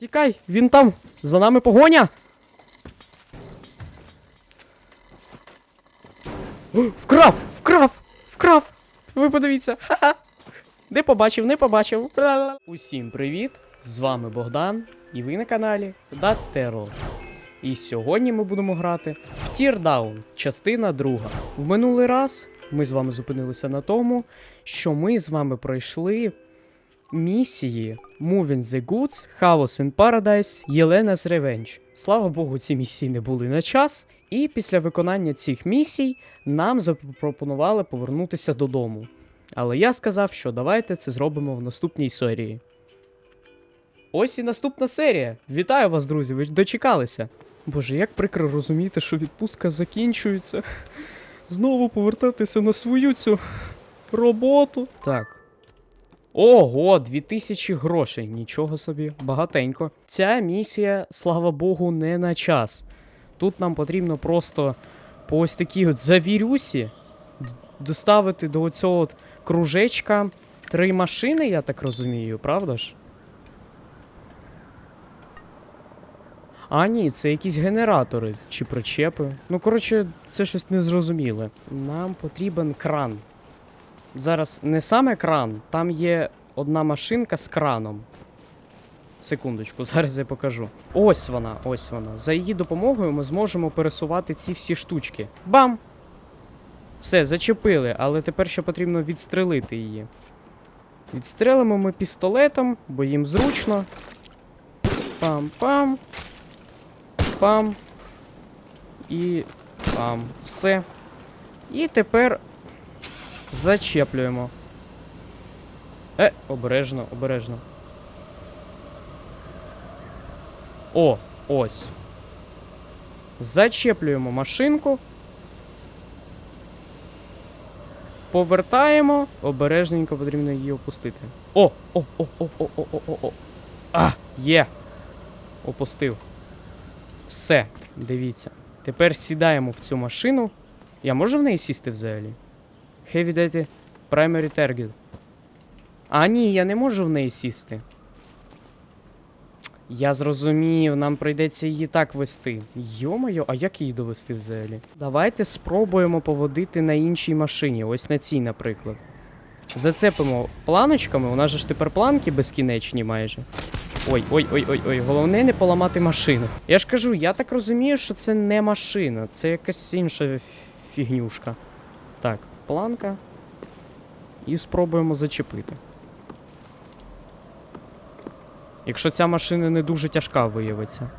Тікай, він там! За нами погоня! Вкрав! Вкрав! Вкрав! Ви подивіться! Ха-ха! Не побачив, не побачив. Усім привіт! З вами Богдан, і ви на каналі Terror. І сьогодні ми будемо грати в Teardown, частина друга. В минулий раз ми з вами зупинилися на тому, що ми з вами пройшли місії Moving the Goods, House in Paradise, Єлена's Revenge. Слава Богу, ці місії не були на час. І після виконання цих місій нам запропонували повернутися додому. Але я сказав, що давайте це зробимо в наступній серії. Ось і наступна серія. Вітаю вас, друзі! Ви дочекалися. Боже, як прикро розуміти, що відпустка закінчується. Знову повертатися на свою цю роботу. Так. Ого, 2000 грошей. Нічого собі, багатенько. Ця місія, слава Богу, не на час. Тут нам потрібно просто по ось такій от завірюсі доставити до цього от кружечка три машини, я так розумію, правда ж? А, ні, це якісь генератори чи причепи. Ну, коротше, це щось незрозуміле. Нам потрібен кран. Зараз не саме кран, там є одна машинка з краном. Секундочку, зараз я покажу. Ось вона, ось вона. За її допомогою ми зможемо пересувати ці всі штучки. Бам! Все, зачепили, але тепер ще потрібно відстрелити її. Відстрелимо ми пістолетом, бо їм зручно. Пам-пам. Пам. І пам. Все. І тепер зачеплюємо. Е, обережно, обережно. О, ось. Зачеплюємо машинку. Повертаємо. Обережненько потрібно її опустити. О! О, о, о, о, о, о, о, о. А, є. Опустив. Все, дивіться. Тепер сідаємо в цю машину. Я можу в неї сісти взагалі? Heavy Duty Primary Target. А, ні, я не можу в неї сісти. Я зрозумів, нам прийдеться її так вести. Йо-моє, а як її довести взагалі? Давайте спробуємо поводити на іншій машині, ось на цій, наприклад. Зацепимо планочками, у нас же ж тепер планки безкінечні майже. Ой, ой, ой, ой, ой, головне не поламати машину. Я ж кажу, я так розумію, що це не машина, це якась інша фігнюшка. Так, планка. І спробуємо зачепити. Якщо ця машина не дуже тяжка виявиться.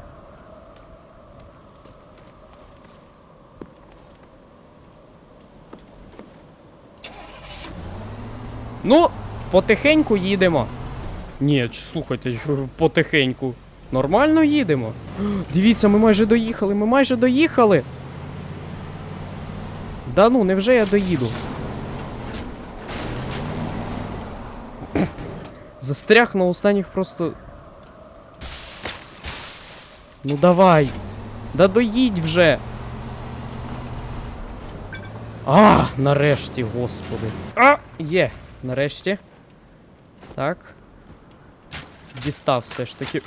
Ну, потихеньку їдемо. Ні, слухайте, потихеньку. Нормально їдемо. Дивіться, ми майже доїхали, ми майже доїхали. Да ну, невже я доїду? Застряг на останніх просто. Ну давай. Да доїдь вже. А, нарешті, господи. А, є, нарешті. Так. Дістав все ж таки.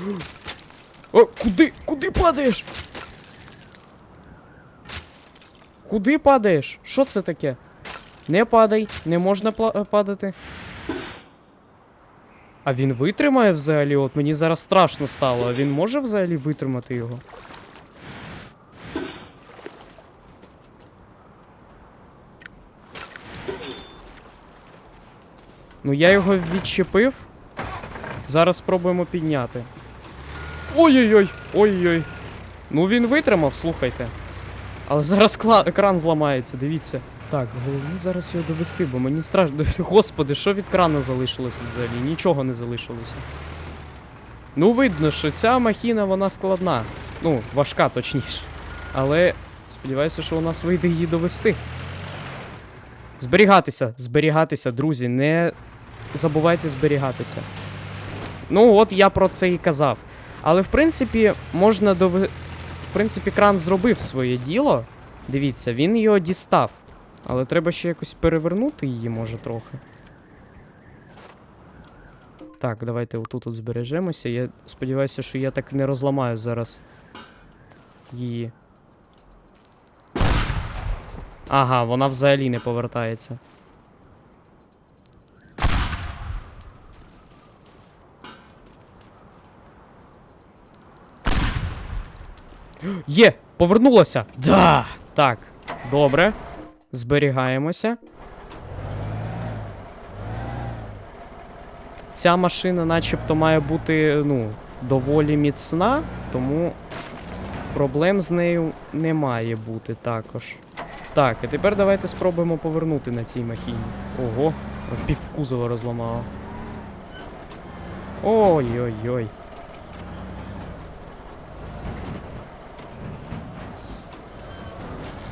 О, куди? Куди падаєш? Куди падаєш? Що це таке? Не падай, не можна падати. А він витримає взагалі? От мені зараз страшно стало. А він може взагалі витримати його? Ну я його відчепив. Зараз спробуємо підняти. Ой-ой-ой! Ой-ой. Ну він витримав, слухайте. Але зараз кла- екран зламається, дивіться. Так, головне зараз його довести, бо мені страшно. Господи, що від крана залишилося взагалі? Нічого не залишилося. Ну, видно, що ця махіна вона складна. Ну, важка, точніше. Але сподіваюся, що у нас вийде її довести. Зберігатися, зберігатися, друзі, не забувайте зберігатися. Ну, от я про це і казав. Але в принципі, можна дови... Принципі, кран зробив своє діло. Дивіться, він його дістав. Але треба ще якось перевернути її, може, трохи. Так, давайте отут от збережемося. Я сподіваюся, що я так не розламаю зараз її. Ага, вона взагалі не повертається. Є! Повернулося! Да! Так, добре. Зберігаємося. Ця машина начебто має бути, ну, доволі міцна, тому проблем з нею не має бути також. Так, і тепер давайте спробуємо повернути на цій махіні. Ого, пів кузова розламало. Ой-ой-ой.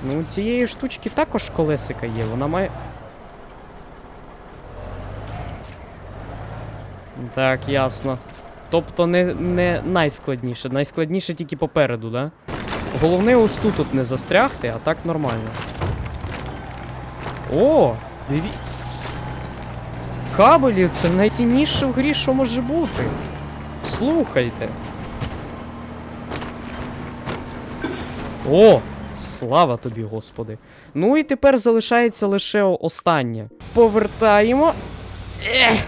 Ну, у цієї штучки також колесика є, вона має. Так, ясно. Тобто не, не найскладніше. Найскладніше тільки попереду, да? Головне ось тут от не застрягти, а так нормально. О! Диві. Кабелі це найцінніше в грі, що може бути. Слухайте. О! Слава тобі, Господи. Ну і тепер залишається лише останнє. Повертаємо. Ех!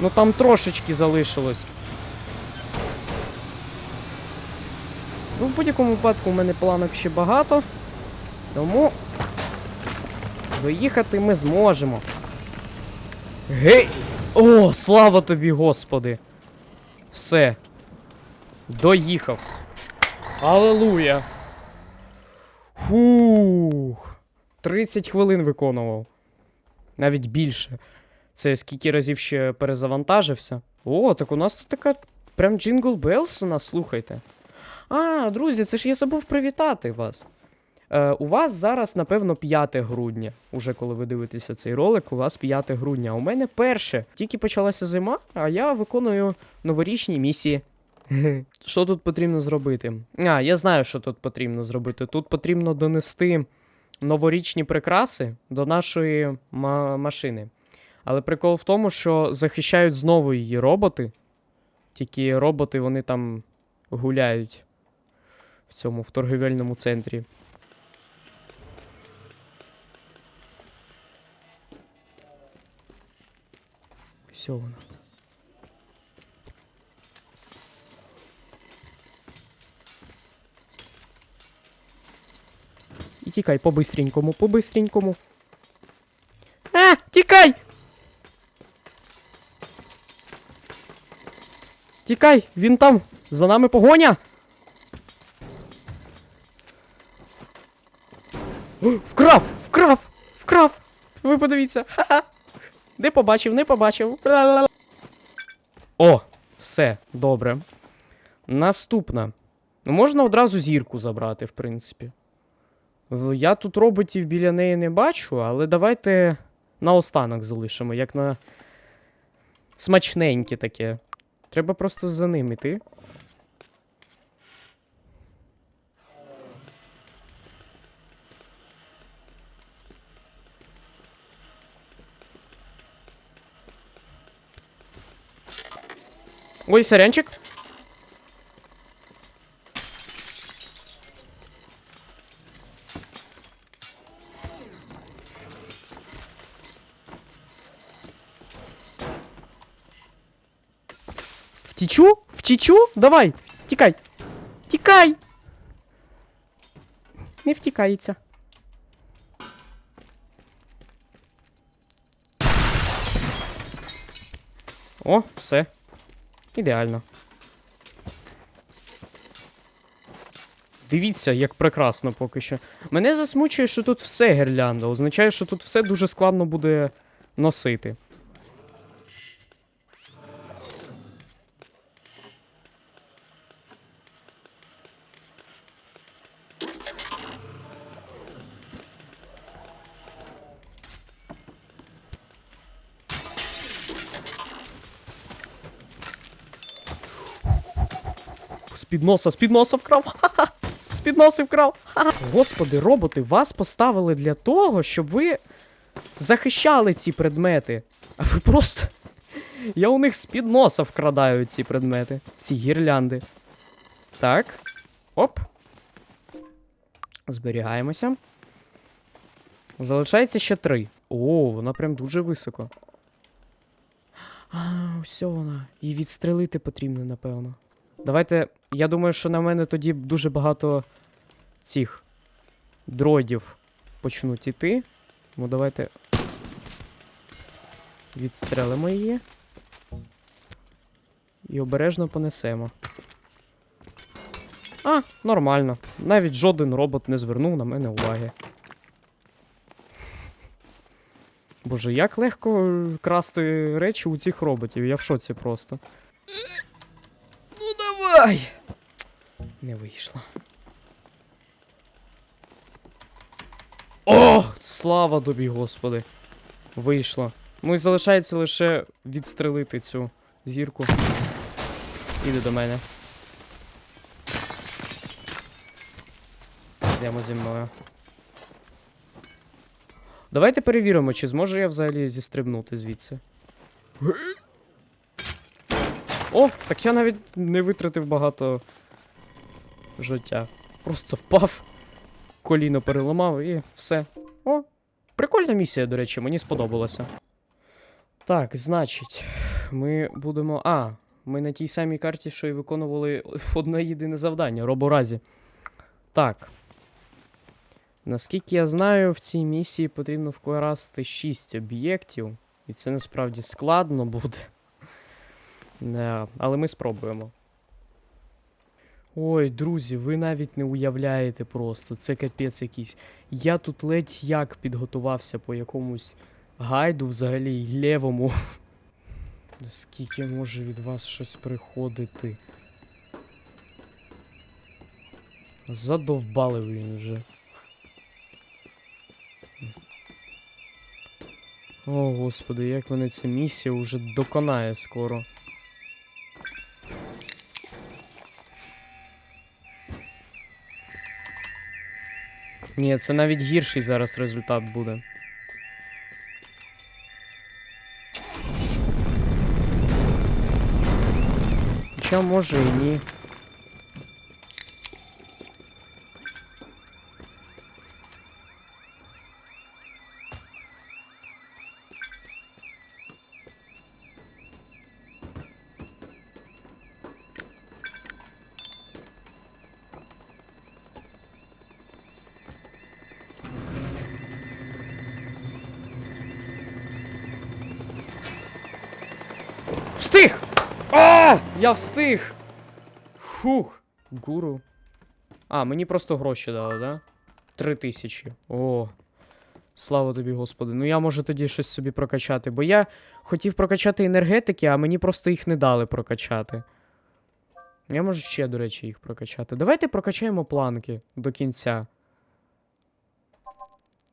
Ну там трошечки залишилось. Ну, в будь-якому випадку у мене планок ще багато. Тому доїхати ми зможемо. Гей! О, слава тобі, Господи! Все. Доїхав. Алелуя! Фух. 30 хвилин виконував. Навіть більше. Це скільки разів ще перезавантажився. О, так у нас тут така прям Jingle Bells у нас, слухайте. А, друзі, це ж я забув привітати вас. Е, у вас зараз, напевно, 5 грудня. Уже коли ви дивитеся цей ролик, у вас 5 грудня. У мене перше. Тільки почалася зима, а я виконую новорічні місії. Що тут потрібно зробити? А, я знаю, що тут потрібно зробити. Тут потрібно донести новорічні прикраси до нашої ма- машини. Але прикол в тому, що захищають знову її роботи. Тільки роботи вони там гуляють в цьому в торгівельному центрі. Все воно. Тікай по-бистренькому, по-бистренькому. А, тікай! Тікай, він там! За нами погоня! Вкрав! Вкрав! Вкрав! Ви подивіться! Ха-ха! Не побачив, не побачив. О, все, добре. Наступна. Можна одразу зірку забрати, в принципі. Я тут роботів біля неї не бачу, але давайте наостанок залишимо, як на смачненьке таке. Треба просто за ним іти. Ой, сорянчик. Втічу? Втічу? Давай, тікай. Тікай. Не втікається. О, все. Ідеально. Дивіться, як прекрасно поки що. Мене засмучує, що тут все гірлянда. Означає, що тут все дуже складно буде носити. З-під носа, з-під носа вкрав. З-під носа вкрав. Господи, роботи, вас поставили для того, щоб ви захищали ці предмети. А ви просто Я у них з-під носа вкрадаю ці предмети, ці гірлянди. Так. Оп. Зберігаємося. Залишається ще три. О, вона прям дуже високо. А, ось вона. Її відстрелити потрібно, напевно. Давайте. Я думаю, що на мене тоді дуже багато цих дроїдів почнуть іти. Ну, давайте. Відстрелимо її. І обережно понесемо. А, нормально. Навіть жоден робот не звернув на мене уваги. Боже, як легко красти речі у цих роботів, я в шоці просто. Давай! Не вийшло. О! Слава тобі, господи! Вийшло. Ну і залишається лише відстрелити цю зірку. Іди до мене. Йдемо зі мною. Давайте перевіримо, чи зможу я взагалі зістрибнути звідси. О, так я навіть не витратив багато життя. Просто впав, коліно переламав і все. О, прикольна місія, до речі, мені сподобалося. Так, значить, ми будемо. А, ми на тій самій карті, що і виконували одне єдине завдання роборазі. Так. Наскільки я знаю, в цій місії потрібно вкласти 6 об'єктів, і це насправді складно буде. Не, але ми спробуємо. Ой, друзі, ви навіть не уявляєте просто. Це капець якийсь. Я тут ледь як підготувався по якомусь гайду взагалі лівому. Скільки може від вас щось приходити? Задовбали він вже. О, господи, як мене ця місія вже доконає скоро. Ні, це навіть гірший зараз результат буде. Хоча може і ні. Встиг! А! Я встиг! Фух. Гуру. А, мені просто гроші дали, да? Три тисячі. О. Слава тобі, господи. Ну я можу тоді щось собі прокачати, бо я хотів прокачати енергетики, а мені просто їх не дали прокачати. Я можу ще, до речі, їх прокачати. Давайте прокачаємо планки до кінця.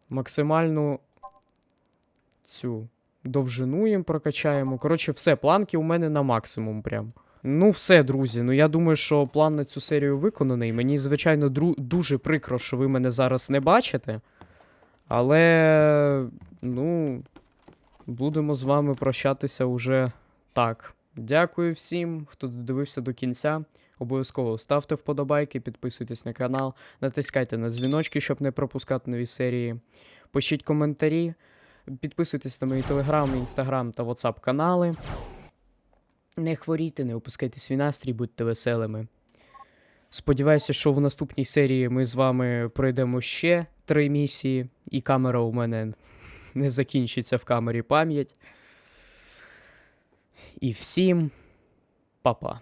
Максимальну цю довжину їм прокачаємо. Коротше, все, планки у мене на максимум прям. Ну, все, друзі. Ну я думаю, що план на цю серію виконаний. Мені, звичайно, дуже прикро, що ви мене зараз не бачите. Але, ну, будемо з вами прощатися уже так. Дякую всім, хто додивився до кінця. Обов'язково ставте вподобайки, підписуйтесь на канал, натискайте на дзвіночки, щоб не пропускати нові серії. Пишіть коментарі. Підписуйтесь на мої телеграм, інстаграм та ватсап канали. Не хворійте, не опускайте свій настрій, будьте веселими. Сподіваюся, що в наступній серії ми з вами пройдемо ще три місії, і камера у мене не закінчиться в камері пам'ять. І всім па-па.